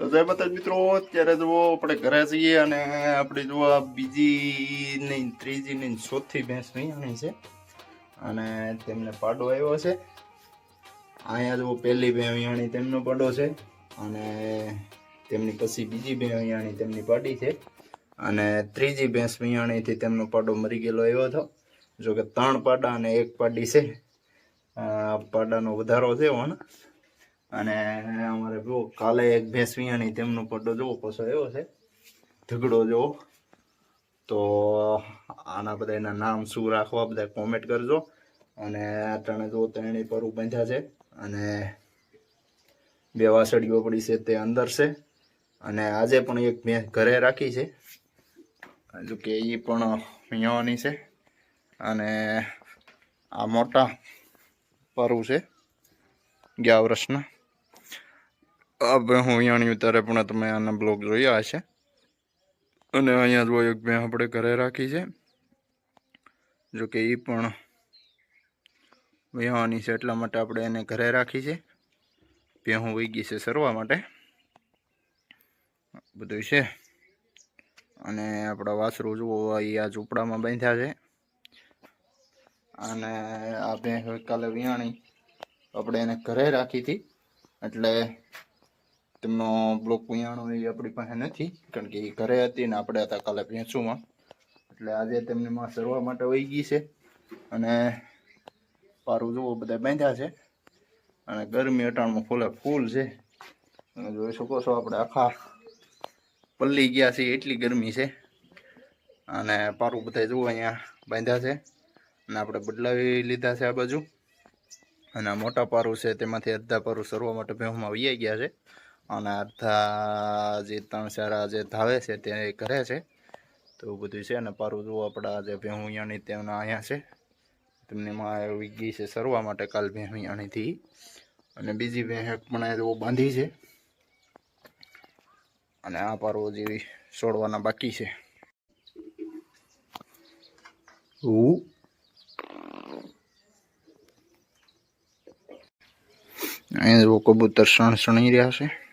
તો જય માતા મિત્રો, અત્યારે જુઓ આપણે ઘરે જઈએ અને આપણે જુઓ બીજી નહીં, ત્રીજી નહીં, ચોથી ભેંસ અહીંયાની છે. અને તેમને પાડો આવ્યો છે. અહીંયા જુઓ પહેલી બે અહીંયાની તેમનો પાડો છે. અને તેમની પછી બીજી બે અહીંયાની તેમની પાડી છે. અને ત્રીજી ભેંસ અહીંયાણીથી તેમનો પાડો મરી ગયેલો આવ્યો હતો. જો કે ત્રણ પાડા અને એક પાડી છે. પાડાનો વધારો છે ઓન અને અમારે જો કાલે એક ભેંસ વિયાણી તેમનો પડો જોવો, પાછો એવો છે. ઢગડો જોવો. તો આના બધા એના નામ શું રાખવા બધા કોમેન્ટ કરજો. અને ત્રણે જો ત્રણેય પરું બાંધ્યા છે અને બે વાસળીઓ પડી છે તે અંદર છે. અને આજે પણ એક ભેંસ ઘરે રાખી છે. જો કે એ પણ વિયાવાની છે. અને આ મોટા પરુ છે. ગયા વર્ષના. હવે હું અહીંયાની ઉતારે પણ તમે આના બ્લોગ જોયા હશે. અને અહીંયા જો એક બે આપણે ઘરે રાખી છે. જો કે એ પણ વહેવાની છે, એટલા માટે આપણે એને ઘરે રાખી છે. ભેહું વહી ગઈ છે સરવા માટે. બધું છે. અને આપણા વાસરું જુઓ એ આ ઝૂંપડામાં બાંધ્યા છે. અને આ ભેંસ કાલે વિયાણી આપણે એને ઘરે રાખી હતી. એટલે તેમનો બ્લોક પૂયાણો એ આપણી પાસે નથી, કારણ કે એ ઘરે હતી ને આપણે હતા કાલે ભેંસુમાં. એટલે આજે તેમની માં સરવા માટે વહી ગઈ છે. અને પારું જુઓ, બધા બાંધ્યા છે. અને ગરમી અટાણમાં ફૂલે ફૂલ છે. અને જોઈ શકો છો, આપણે આખા પલ્લી ગયા છે એટલી ગરમી છે. અને પારું બધા જુઓ, અહીંયા બાંધ્યા છે. અને આપણે બદલાવી લીધા છે આ બાજુ. અને મોટા પારું છે, તેમાંથી અડધા પારું સરવા માટે ભેહમાં વહી ગયા છે. અને અડધા જે ત્રણ ચાર જે ધાવે છે તે ઘરે છે. તો એવું બધું છે અને પારું જુઓ આપણા જે ભેહુયાણી તેમના અહીંયા છે, તેમની માં આવી ગઈ છે સરવા માટે કાલ ભેહુયાણીથી. અને બીજી ભેંસ પણ એવો બાંધી છે. અને આ પારો જેવી છોડવાના બાકી છે. હું અહીંયા જુઓ કબૂતર સણ સણી રહ્યા છે.